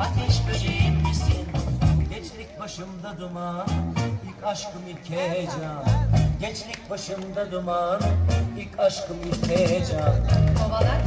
ateş böceğim misin? Gençlik başımda duman, ilk aşkım ilk heyecan. Gençlik başımda duman, ilk aşkım ilk heyecan. Kovalar